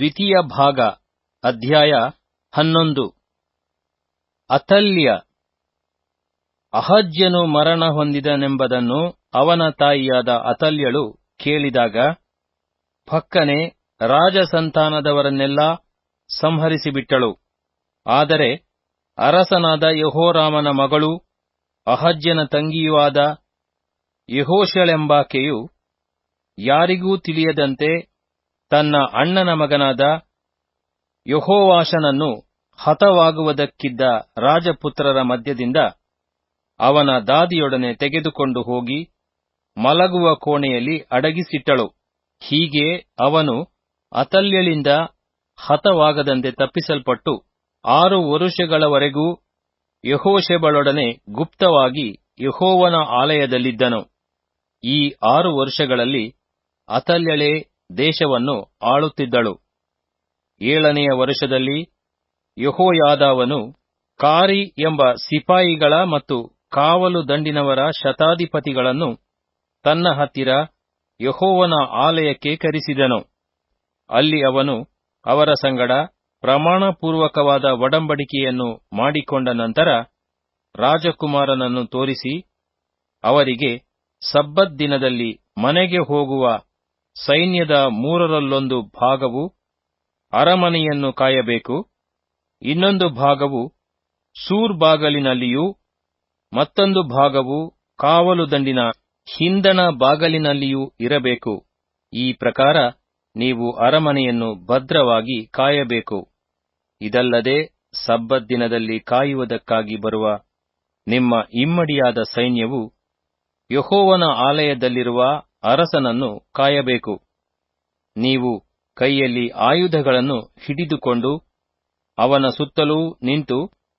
ದ್ವಿತೀಯ ಭಾಗ, ಅಧ್ಯಾಯ ಹನ್ನೊಂದು. ಅತಲ್ಯ. ಅಹಜ್ಯನು ಮರಣ ಹೊಂದಿದನೆಂಬುದನ್ನು ಅವನ ತಾಯಿಯಾದ ಅತಲ್ಯಳು ಕೇಳಿದಾಗ ಫಕ್ಕನೆ ರಾಜಸಂತಾನದವರನ್ನೆಲ್ಲ ಸಂಹರಿಸಿಬಿಟ್ಟಳು. ಆದರೆ ಅರಸನಾದ ಯಹೋರಾಮನ ಮಗಳು, ಅಹಜ್ಯನ ತಂಗಿಯೂ ಆದ ಯಹೋಶಳೆಂಬಾಕೆಯು ಯಾರಿಗೂ ತಿಳಿಯದಂತೆ ತನ್ನ ಅಣ್ಣನ ಮಗನಾದ ಯಹೋವಾಶನನ್ನು ಹತವಾಗುವುದಕ್ಕಿದ್ದ ರಾಜಪುತ್ರರ ಮಧ್ಯದಿಂದ ಅವನ ದಾದಿಯೊಡನೆ ತೆಗೆದುಕೊಂಡು ಹೋಗಿ ಮಲಗುವ ಕೋಣೆಯಲ್ಲಿ ಅಡಗಿಸಿಟ್ಟಳು. ಹೀಗೆ ಅವನು ಅತಲ್ಯಳಿಂದ ಹತವಾಗದಂತೆ ತಪ್ಪಿಸಲ್ಪಟ್ಟು ಆರು ವರುಷಗಳವರೆಗೂ ಯಹೋಶೆಬಳೊಡನೆ ಗುಪ್ತವಾಗಿ ಯಹೋವನ ಆಲಯದಲ್ಲಿದ್ದನು. ಈ ಆರು ವರ್ಷಗಳಲ್ಲಿ ಅತಲ್ಯಳೇ ದೇಶವನ್ನು ಆಳುತ್ತಿದ್ದಳು. ಏಳನೆಯ ವರ್ಷದಲ್ಲಿ ಯಹೋಯಾದಾವನು ಕಾರಿ ಎಂಬ ಸಿಪಾಯಿಗಳ ಮತ್ತು ಕಾವಲು ದಂಡಿನವರ ಶತಾಧಿಪತಿಗಳನ್ನು ತನ್ನ ಹತ್ತಿರ ಯಹೋವನ ಆಲಯಕ್ಕೆ ಕರೆಸಿದನು. ಅಲ್ಲಿ ಅವನು ಅವರ ಸಂಗಡ ಪ್ರಮಾಣಪೂರ್ವಕವಾದ ಒಡಂಬಡಿಕೆಯನ್ನು ಮಾಡಿಕೊಂಡ ನಂತರ ರಾಜಕುಮಾರನನ್ನು ತೋರಿಸಿ ಅವರಿಗೆ ಸಬ್ಬತ್ ದಿನದಲ್ಲಿ ಮನೆಗೆ ಹೋಗುವ ಸೈನ್ಯದ ಮೂರರಲ್ಲೊಂದು ಭಾಗವು ಅರಮನೆಯನ್ನು ಕಾಯಬೇಕು, ಇನ್ನೊಂದು ಭಾಗವು ಸೂರ್ ಬಾಗಲಿನಲ್ಲಿಯೂ, ಮತ್ತೊಂದು ಭಾಗವು ಕಾವಲು ದಂಡಿನ ಹಿಂದಣ ಬಾಗಲಿನಲ್ಲಿಯೂ ಇರಬೇಕು. ಈ ಪ್ರಕಾರ ನೀವು ಅರಮನೆಯನ್ನು ಭದ್ರವಾಗಿ ಕಾಯಬೇಕು. ಇದಲ್ಲದೆ ಸಬ್ಬದ್ದಿನದಲ್ಲಿ ಕಾಯುವುದಕ್ಕಾಗಿ ಬರುವ ನಿಮ್ಮ ಇಮ್ಮಡಿಯಾದ ಸೈನ್ಯವು ಯಹೋವನ ಆಲಯದಲ್ಲಿರುವ ಅರಸನನ್ನು ಕಾಯಬೇಕು. ನೀವು ಕೈಯಲ್ಲಿ ಆಯುಧಗಳನ್ನು ಹಿಡಿದುಕೊಂಡು ಅವನ ಸುತ್ತಲೂ ನಿಂತು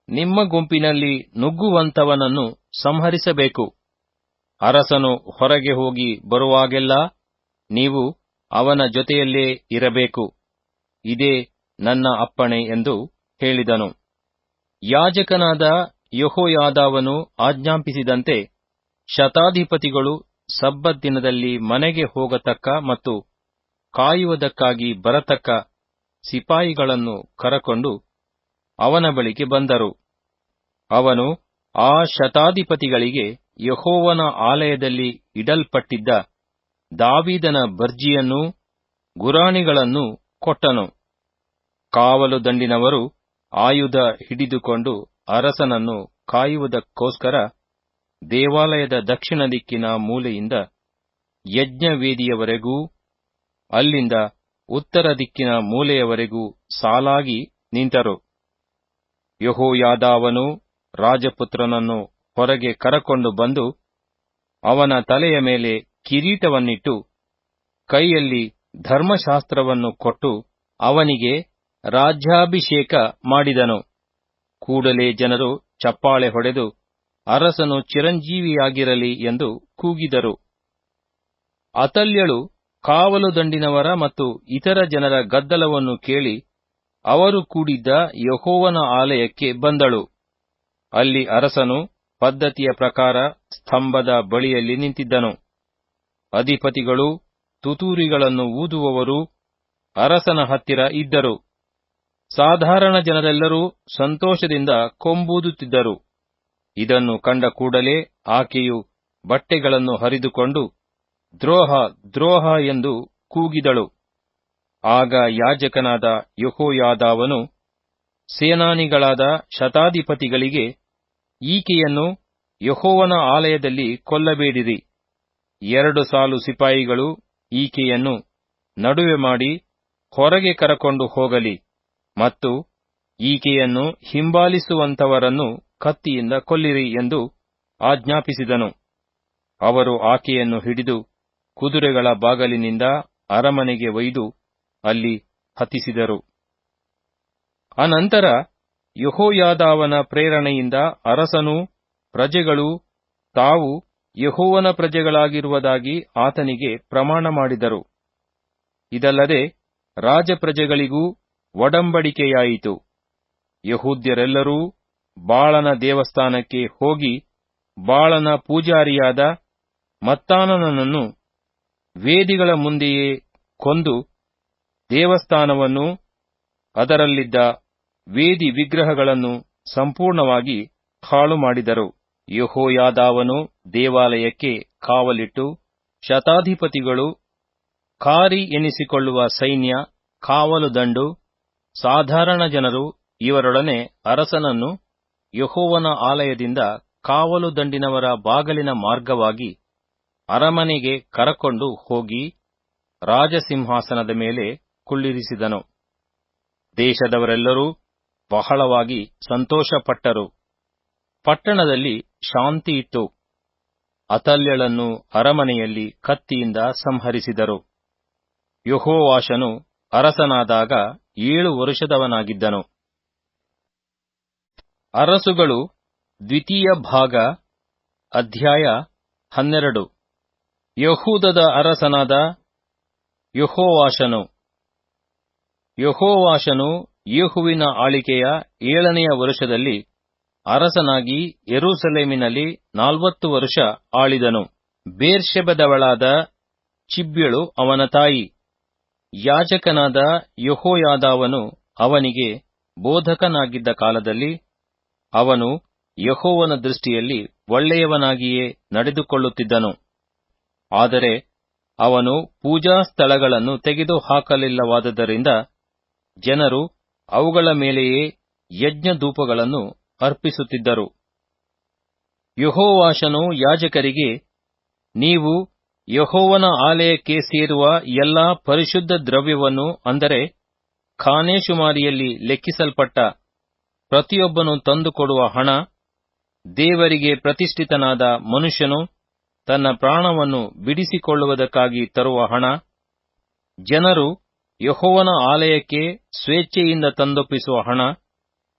ನಿಮ್ಮ ಗುಂಪಿನಲ್ಲಿ ನುಗ್ಗುವಂತವನನ್ನು ಸಂಹರಿಸಬೇಕು. ಅರಸನು ಹೊರಗೆ ಹೋಗಿ ಬರುವಾಗೆಲ್ಲ ನೀವು ಅವನ ಜೊತೆಯಲ್ಲೇ ಇರಬೇಕು. ಇದೇ ನನ್ನ ಅಪ್ಪಣೆ ಎಂದು ಹೇಳಿದನು. ಯಾಜಕನಾದ ಯಹೋಯಾದಾವನು ಆಜ್ಞಾಪಿಸಿದಂತೆ ಶತಾಧಿಪತಿಗಳು ಸಬ್ಬತ್ ದಿನದಲ್ಲಿ ಮನೆಗೆ ಹೋಗತಕ್ಕ ಮತ್ತು ಕಾಯುವುದಕ್ಕಾಗಿ ಬರತಕ್ಕ ಸಿಪಾಯಿಗಳನ್ನು ಕರಕೊಂಡು ಅವನ ಬಳಿಗೆ ಬಂದರು. ಅವನು ಆ ಶತಾಧಿಪತಿಗಳಿಗೆ ಯಹೋವನ ಆಲಯದಲ್ಲಿ ಇಡಲ್ಪಟ್ಟಿದ್ದ ದಾವಿದನ ಬರ್ಜಿಯನ್ನೂ ಗುರಾಣಿಗಳನ್ನೂ ಕೊಟ್ಟನು. ಕಾವಲು ದಂಡಿನವರು ಆಯುಧ ಹಿಡಿದುಕೊಂಡು ಅರಸನನ್ನು ಕಾಯುವುದಕ್ಕೋಸ್ಕರ ದೇವಾಲಯದ ದಕ್ಷಿಣ ದಿಕ್ಕಿನ ಮೂಲೆಯಿಂದ ಯಜ್ಞವೇದಿಯವರೆಗೂ, ಅಲ್ಲಿಂದ ಉತ್ತರ ದಿಕ್ಕಿನ ಮೂಲೆಯವರೆಗೂ ಸಾಲಾಗಿ ನಿಂತರು. ಯಹೋಯಾದಾವನು ರಾಜಪುತ್ರನನ್ನು ಹೊರಗೆ ಕರಕೊಂಡು ಬಂದು ಅವನ ತಲೆಯ ಮೇಲೆ ಕಿರೀಟವನ್ನಿಟ್ಟು ಕೈಯಲ್ಲಿ ಧರ್ಮಶಾಸ್ತ್ರವನ್ನು ಕೊಟ್ಟು ಅವನಿಗೆ ರಾಜ್ಯಾಭಿಷೇಕ ಮಾಡಿದನು. ಕೂಡಲೇ ಜನರು ಚಪ್ಪಾಳೆ ಹೊಡೆದು ಅರಸನು ಚಿರಂಜೀವಿಯಾಗಿರಲಿ ಎಂದು ಕೂಗಿದರು. ಅತಲ್ಯಳು ಕಾವಲು ದಂಡಿನವರ ಮತ್ತು ಇತರ ಜನರ ಗದ್ದಲವನ್ನು ಕೇಳಿ ಅವರು ಕೂಡಿದ್ದ ಯಹೋವನ ಆಲಯಕ್ಕೆ ಬಂದಳು. ಅಲ್ಲಿ ಅರಸನು ಪದ್ಧತಿಯ ಪ್ರಕಾರ ಸ್ತಂಭದ ಬಳಿಯಲ್ಲಿ ನಿಂತಿದ್ದನು. ಅಧಿಪತಿಗಳು ತುತೂರಿಗಳನ್ನು ಊದುವವರು, ಅರಸನ ಹತ್ತಿರ ಇದ್ದರು. ಸಾಧಾರಣ ಜನರೆಲ್ಲರೂ ಸಂತೋಷದಿಂದ ಕೊಂಬೂದುತ್ತಿದ್ದರು. ಇದನ್ನು ಕಂಡ ಕೂಡಲೇ ಆಕೆಯು ಬಟ್ಟೆಗಳನ್ನು ಹರಿದುಕೊಂಡು, ದ್ರೋಹ ದ್ರೋಹ ಎಂದು ಕೂಗಿದಳು. ಆಗ ಯಾಜಕನಾದ ಯಹೋಯಾದಾವನು ಸೇನಾನಿಗಳಾದ ಶತಾಧಿಪತಿಗಳಿಗೆ, ಈಕೆಯನ್ನು ಯಹೋವನ ಆಲಯದಲ್ಲಿ ಕೊಲ್ಲಬೇಡಿರಿ. ಎರಡು ಸಾಲು ಸಿಪಾಯಿಗಳು ಈಕೆಯನ್ನು ನಡುವೆ ಮಾಡಿ ಹೊರಗೆ ಕರಕೊಂಡು ಹೋಗಲಿ ಮತ್ತು ಈಕೆಯನ್ನು ಹಿಂಬಾಲಿಸುವಂತವರನ್ನು ಕತ್ತಿಯಿಂದ ಕೊಲ್ಲಿರಿ ಎಂದು ಆಜ್ಞಾಪಿಸಿದನು. ಅವರು ಆಕೆಯನ್ನು ಹಿಡಿದು ಕುದುರೆಗಳ ಬಾಗಲಿನಿಂದ ಅರಮನೆಗೆ ಒಯ್ದು ಅಲ್ಲಿ ಹತಿಸಿದರು ಅನಂತರ ಯಹೋಯಾದಾವನ ಪ್ರೇರಣೆಯಿಂದ ಅರಸನೂ ಪ್ರಜೆಗಳು ತಾವು ಯಹೋವನ ಪ್ರಜೆಗಳಾಗಿರುವುದಾಗಿ ಆತನಿಗೆ ಪ್ರಮಾಣ ಮಾಡಿದರು. ಇದಲ್ಲದೆ ರಾಜಪ್ರಜೆಗಳಿಗೂ ಒಡಂಬಡಿಕೆಯಾಯಿತು. ಯಹೂದ್ಯರೆಲ್ಲರೂ ಬಾಳನ ದೇವಸ್ಥಾನಕ್ಕೆ ಹೋಗಿ ಬಾಳನ ಪೂಜಾರಿಯಾದ ಮತ್ತಾನನನ್ನು ವೇದಿಗಳ ಮುಂದೆಯೇ ಕೊಂದು ದೇವಸ್ಥಾನವನ್ನು, ಅದರಲ್ಲಿದ್ದ ವೇದಿ ವಿಗ್ರಹಗಳನ್ನು ಸಂಪೂರ್ಣವಾಗಿ ಹಾಳು ಮಾಡಿದರು. ಯಹೋಯಾದಾವನು ದೇವಾಲಯಕ್ಕೆ ಕಾವಲಿಟ್ಟು ಶತಾಧಿಪತಿಗಳು ಕಾರಿ ಎನಿಸಿಕೊಳ್ಳುವ ಸೈನ್ಯ, ಕಾವಲು ದಂಡು, ಸಾಧಾರಣ ಜನರು ಇವರೊಡನೆ ಅರಸನನ್ನು ಯೆಹೋವನ ಆಲಯದಿಂದ ಕಾವಲು ದಂಡಿನವರ ಬಾಗಲಿನ ಮಾರ್ಗವಾಗಿ ಅರಮನೆಗೆ ಕರಕೊಂಡು ಹೋಗಿ ರಾಜಸಿಂಹಾಸನದ ಮೇಲೆ ಕುಳ್ಳಿರಿಸಿದನು. ದೇಶದವರೆಲ್ಲರೂ ಬಹಳವಾಗಿ ಸಂತೋಷಪಟ್ಟರು. ಪಟ್ಟಣದಲ್ಲಿ ಶಾಂತಿ ಇತ್ತು. ಅತಲ್ಯಳನ್ನು ಅರಮನೆಯಲ್ಲಿ ಕತ್ತಿಯಿಂದ ಸಂಹರಿಸಿದರು. ಯೆಹೋವಾಷನು ಅರಸನಾದಾಗ ಏಳು ವರುಷದವನಾಗಿದ್ದನು. ಅರಸುಗಳು ದ್ವಿತೀಯ ಭಾಗ, ಅಧ್ಯಾಯ ಹನ್ನೆರಡು. ಯಹೂದದ ಅರಸನಾದ ಯಹೋವಾಶನು ಯಹೋವಾಶನು ಯೇಹುವಿನ ಆಳಿಕೆಯ ಏಳನೆಯ ವರುಷದಲ್ಲಿ ಅರಸನಾಗಿ ಯೆರೂಸಲೇಮಿನಲ್ಲಿ ನಾಲ್ವತ್ತು ವರುಷ ಆಳಿದನು. ಬೇರ್ಷೆಬದವಳಾದ ಚಿಬ್ಯಳು ಅವನ ತಾಯಿ. ಯಾಜಕನಾದ ಯಹೋಯಾದಾವನು ಅವನಿಗೆ ಬೋಧಕನಾಗಿದ್ದ ಕಾಲದಲ್ಲಿ ಅವನು ಯೆಹೋವನ ದೃಷ್ಟಿಯಲ್ಲಿ ಒಳ್ಳೆಯವನಾಗಿಯೇ ನಡೆದುಕೊಳ್ಳುತ್ತಿದ್ದನು. ಆದರೆ ಅವನು ಪೂಜಾ ಸ್ಥಳಗಳನ್ನು ತೆಗೆದುಹಾಕಲಿಲ್ಲವಾದ್ದರಿಂದ ಜನರು ಅವುಗಳ ಮೇಲೆಯೇ ಯಜ್ಞಧೂಪಗಳನ್ನು ಅರ್ಪಿಸುತ್ತಿದ್ದರು. ಯಹೋವಾಶನು ಯಾಜಕರಿಗೆ, ನೀವು ಯೆಹೋವನ ಆಲಯಕ್ಕೆ ಸೇರುವ ಎಲ್ಲಾ ಪರಿಶುದ್ಧ ದ್ರವ್ಯವನ್ನು ಅಂದರೆ ಖಾನೇಶುಮಾರಿಯಲ್ಲಿ ಲೆಕ್ಕಿಸಲ್ಪಟ್ಟ ಪ್ರತಿಯೊಬ್ಬನು ತಂದುಕೊಡುವ ಹಣ, ದೇವರಿಗೆ ಪ್ರತಿಷ್ಠಿತನಾದ ಮನುಷ್ಯನು ತನ್ನ ಪ್ರಾಣವನ್ನು ಬಿಡಿಸಿಕೊಳ್ಳುವುದಕ್ಕಾಗಿ ತರುವ ಹಣ, ಜನರು ಯಹೋವನ ಆಲಯಕ್ಕೆ ಸ್ವೇಚ್ಛೆಯಿಂದ ತಂದೊಪ್ಪಿಸುವ ಹಣ,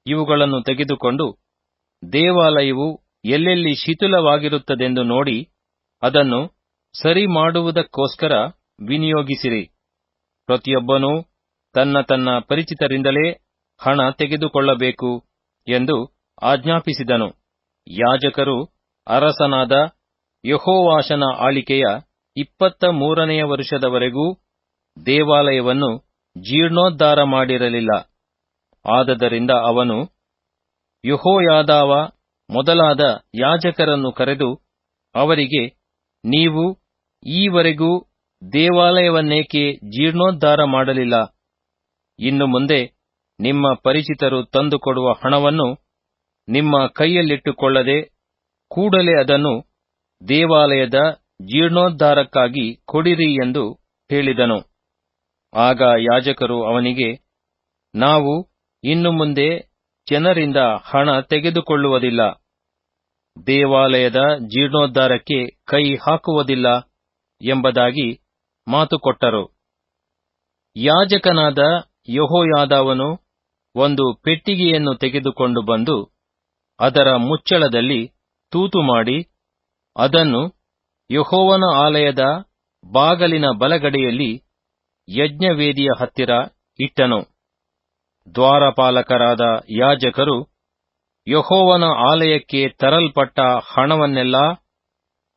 ಇವುಗಳನ್ನು ತೆಗೆದುಕೊಂಡು ದೇವಾಲಯವು ಎಲ್ಲೆಲ್ಲಿ ಶಿಥಿಲವಾಗಿರುತ್ತದೆಂದು ನೋಡಿ ಅದನ್ನು ಸರಿ ಮಾಡುವುದಕ್ಕೋಸ್ಕರ ವಿನಿಯೋಗಿಸಿರಿ. ಪ್ರತಿಯೊಬ್ಬನೂ ತನ್ನ ತನ್ನ ಪರಿಚಿತರಿಂದಲೇ ಹಣ ತೆಗೆದುಕೊಳ್ಳಬೇಕು ಎಂದು ಆಜ್ಞಾಪಿಸಿದನು. ಯಾಜಕರು ಅರಸನಾದ ಯಹೋವಾಶನ ಆಳಿಕೆಯ ಇಪ್ಪತ್ತ ಮೂರನೆಯ ವರ್ಷದವರೆಗೂ ದೇವಾಲಯವನ್ನು ಜೀರ್ಣೋದ್ಧಾರ ಮಾಡಿರಲಿಲ್ಲ. ಆದದರಿಂದ ಅವನು ಯಹೋಯಾದಾವ ಮೊದಲಾದ ಯಾಜಕರನ್ನು ಕರೆದು ಅವರಿಗೆ, ನೀವು ಈವರೆಗೂ ದೇವಾಲಯವನ್ನೇಕೆ ಜೀರ್ಣೋದ್ಧಾರ ಮಾಡಲಿಲ್ಲ? ಇನ್ನು ಮುಂದೆ ನಿಮ್ಮ ಪರಿಚಿತರು ತಂದುಕೊಡುವ ಹಣವನ್ನು ನಿಮ್ಮ ಕೈಯಲ್ಲಿಟ್ಟುಕೊಳ್ಳದೆ ಕೂಡಲೇ ಅದನ್ನು ದೇವಾಲಯದ ಜೀರ್ಣೋದ್ಧಾರಕ್ಕಾಗಿ ಕೊಡಿರಿ ಎಂದು ಹೇಳಿದನು. ಆಗ ಯಾಜಕರು ಅವನಿಗೆ, ನಾವು ಇನ್ನು ಮುಂದೆ ಜನರಿಂದ ಹಣ ತೆಗೆದುಕೊಳ್ಳುವುದಿಲ್ಲ. ದೇವಾಲಯದ ಜೀರ್ಣೋದ್ಧಾರಕ್ಕೆ ಕೈ ಹಾಕುವುದಿಲ್ಲ ಎಂಬುದಾಗಿ ಮಾತುಕೊಟ್ಟರು ಯಾಜಕನಾದ ಯೆಹೋಯಾದಾವನು ಒಂದು ಪೆಟ್ಟಿಗೆಯನ್ನು ತೆಗೆದುಕೊಂಡು ಬಂದು ಅದರ ಮುಚ್ಚಳದಲ್ಲಿ ತೂತು ಮಾಡಿ ಅದನ್ನು ಯಹೋವನ ಆಲಯದ ಬಾಗಲಿನ ಬಲಗಡೆಯಲ್ಲಿ ಯಜ್ಞವೇದಿಯ ಹತ್ತಿರ ಇಟ್ಟನು. ದ್ವಾರಪಾಲಕರಾದ ಯಾಜಕರು ಯಹೋವನ ಆಲಯಕ್ಕೆ ತರಲ್ಪಟ್ಟ ಹಣವನ್ನೆಲ್ಲ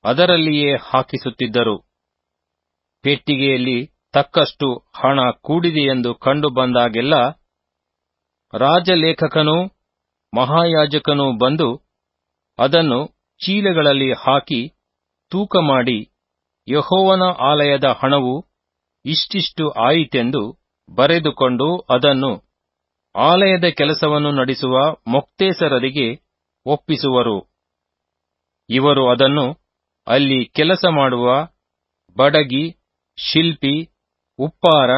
ಅದರಲ್ಲಿಯೇ ಹಾಕಿಸುತ್ತಿದ್ದರು. ಪೆಟ್ಟಿಗೆಯಲ್ಲಿ ತಕ್ಕಷ್ಟು ಹಣ ಕೂಡಿದೆಯೆಂದು ಕಂಡು ಬಂದಾಗೆಲ್ಲ ರಾಜಲೇಖಕನೂ ಮಹಾಯಾಜಕನೂ ಬಂದು ಅದನ್ನು ಚೀಲಗಳಲ್ಲಿ ಹಾಕಿ ತೂಕ ಮಾಡಿ ಯಹೋವನ ಆಲಯದ ಹಣವು ಇಷ್ಟಿಷ್ಟು ಆಯಿತೆಂದು ಬರೆದುಕೊಂಡು ಅದನ್ನು ಆಲಯದ ಕೆಲಸವನ್ನು ನಡೆಸುವ ಮೊಕ್ತೇಸರರಿಗೆ ಒಪ್ಪಿಸುವರು. ಇವರು ಅದನ್ನು ಅಲ್ಲಿ ಕೆಲಸ ಮಾಡುವ ಬಡಗಿ, ಶಿಲ್ಪಿ, ಉಪ್ಪಾರ,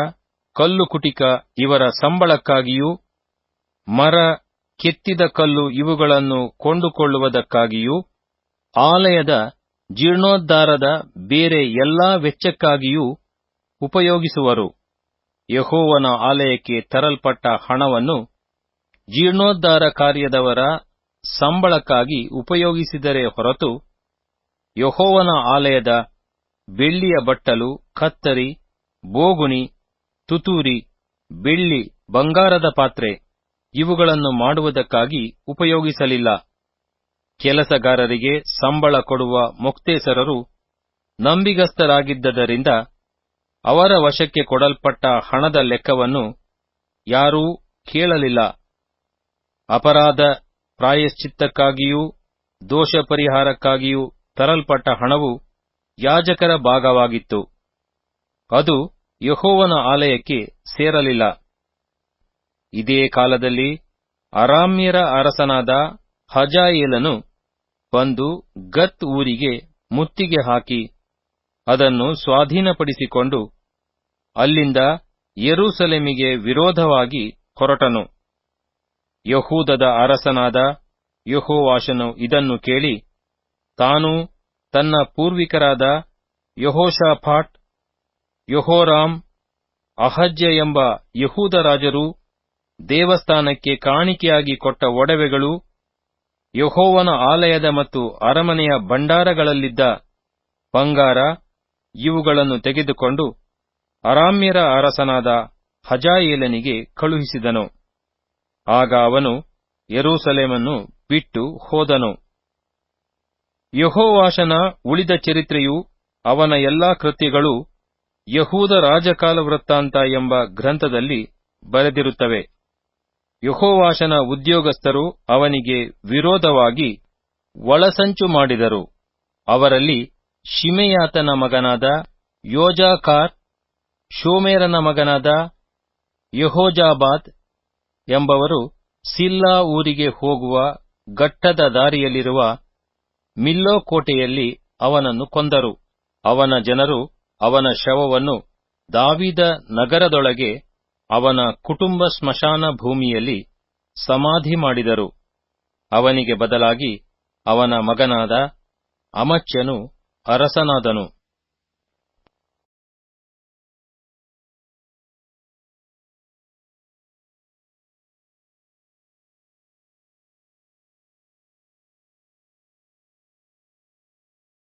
ಕಲ್ಲುಕುಟಿಕ ಇವರ ಸಂಬಳಕ್ಕಾಗಿಯೂ ಮರ, ಕೆತ್ತಿದ ಕಲ್ಲು ಇವುಗಳನ್ನು ಕೊಂಡುಕೊಳ್ಳುವುದಕ್ಕಾಗಿಯೂ, ಆಲಯದ ಜೀರ್ಣೋದ್ಧಾರದ ಬೇರೆ ಎಲ್ಲಾ ವೆಚ್ಚಕ್ಕಾಗಿಯೂ ಉಪಯೋಗಿಸುವರು. ಯಹೋವನ ಆಲಯಕ್ಕೆ ತರಲ್ಪಟ್ಟ ಹಣವನ್ನು ಜೀರ್ಣೋದ್ಧಾರ ಕಾರ್ಯದವರ ಸಂಬಳಕ್ಕಾಗಿ ಉಪಯೋಗಿಸಿದರೆ ಹೊರತು, ಯಹೋವನ ಆಲಯದ ಬೆಳ್ಳಿಯ ಬಟ್ಟಲು, ಕತ್ತರಿ, ಬೋಗುಣಿ ತುತೂರಿ ಬೆಳ್ಳಿ, ಬಂಗಾರದ ಪಾತ್ರೆ ಇವುಗಳನ್ನು ಮಾಡುವುದಕ್ಕಾಗಿ ಉಪಯೋಗಿಸಲಿಲ್ಲ. ಕೆಲಸಗಾರರಿಗೆ ಸಂಬಳ ಕೊಡುವ ಮೊಕ್ತೇಸರರು ನಂಬಿಗಸ್ತರಾಗಿದ್ದರಿಂದ ಅವರ ವಶಕ್ಕೆ ಕೊಡಲ್ಪಟ್ಟ ಹಣದ ಲೆಕ್ಕವನ್ನು ಯಾರೂ ಕೇಳಲಿಲ್ಲ. ಅಪರಾಧ ಪ್ರಾಯಶ್ಚಿತ್ತಕ್ಕಾಗಿಯೂ ದೋಷ ಪರಿಹಾರಕ್ಕಾಗಿಯೂ ತರಲ್ಪಟ್ಟ ಹಣವು ಯಾಜಕರ ಭಾಗವಾಗಿತ್ತು. ಅದು ಯಹೋವನ ಆಲಯಕ್ಕೆ ಸೇರಲಿಲ್ಲ. ಇದೇ ಕಾಲದಲ್ಲಿ ಅರಾಮ್ಯರ ಅರಸನಾದ ಹಜಾಯೇಲನು ಬಂದು ಗತ್ ಊರಿಗೆ ಮುತ್ತಿಗೆ ಹಾಕಿ ಅದನ್ನು ಸ್ವಾಧೀನಪಡಿಸಿಕೊಂಡು ಅಲ್ಲಿಂದ ಯೆರೂಸಲೇಮಿಗೆ ವಿರೋಧವಾಗಿ ಹೊರಟನು. ಯಹೂದದ ಅರಸನಾದ ಯಹೋವಾಶನು ಇದನ್ನು ಕೇಳಿ, ತಾನು ತನ್ನ ಪೂರ್ವಿಕರಾದ ಯಹೋಷಾಫಾಟ್, ಯಹೋರಾಮ್, ಅಹಜ್ಯ ಎಂಬ ಯಹೂದ ರಾಜರು ದೇವಸ್ಥಾನಕ್ಕೆ ಕಾಣಿಕೆಯಾಗಿ ಕೊಟ್ಟ ಒಡವೆಗಳು, ಯಹೋವನ ಆಲಯದ ಮತ್ತು ಅರಮನೆಯ ಭಂಡಾರಗಳಲ್ಲಿದ್ದ ಬಂಗಾರ, ಇವುಗಳನ್ನು ತೆಗೆದುಕೊಂಡು ಅರಾಮ್ಯರ ಅರಸನಾದ ಹಜಾಯೇಲನಿಗೆ ಕಳುಹಿಸಿದನು. ಆಗ ಅವನು ಯರೂಸಲೇಮನ್ನು ಬಿಟ್ಟು ಹೋದನು. ಯಹೋವಾಶನ ಉಳಿದ ಚರಿತ್ರೆಯು ಅವನ ಎಲ್ಲಾ ಕೃತ್ಯಗಳು ಯಹೂದ ರಾಜಕಾಲ ವೃತ್ತಾಂತ ಎಂಬ ಗ್ರಂಥದಲ್ಲಿ ಬರೆದಿರುತ್ತವೆ. ಯಹೋವಾಷನ ಉದ್ಯೋಗಸ್ಥರು ಅವನಿಗೆ ವಿರೋಧವಾಗಿ ಒಳಸಂಚು ಮಾಡಿದರು. ಅವರಲ್ಲಿ ಶಿಮೆಯಾತನ ಮಗನಾದ ಯೋಜಾಕಾರ್, ಶೋಮೇರನ ಮಗನಾದ ಯಹೋಜಾಬಾದ್ ಎಂಬವರು ಸಿಲ್ಲಾ ಊರಿಗೆ ಹೋಗುವ ಗಟ್ಟದ ದಾರಿಯಲ್ಲಿರುವ ಮಿಲ್ಲೋ ಕೋಟೆಯಲ್ಲಿ ಅವನನ್ನು ಕೊಂದರು. ಅವನ ಜನರು ಅವನ ಶವವನ್ನು ದಾವಿದ ನಗರದೊಳಗೆ ಅವನ ಕುಟುಂಬ ಸ್ಮಶಾನ ಭೂಮಿಯಲ್ಲಿ ಸಮಾಧಿ ಮಾಡಿದರು. ಅವನಿಗೆ ಬದಲಾಗಿ ಅವನ ಮಗನಾದ ಅಮಚ್ಯನು ಅರಸನಾದನು.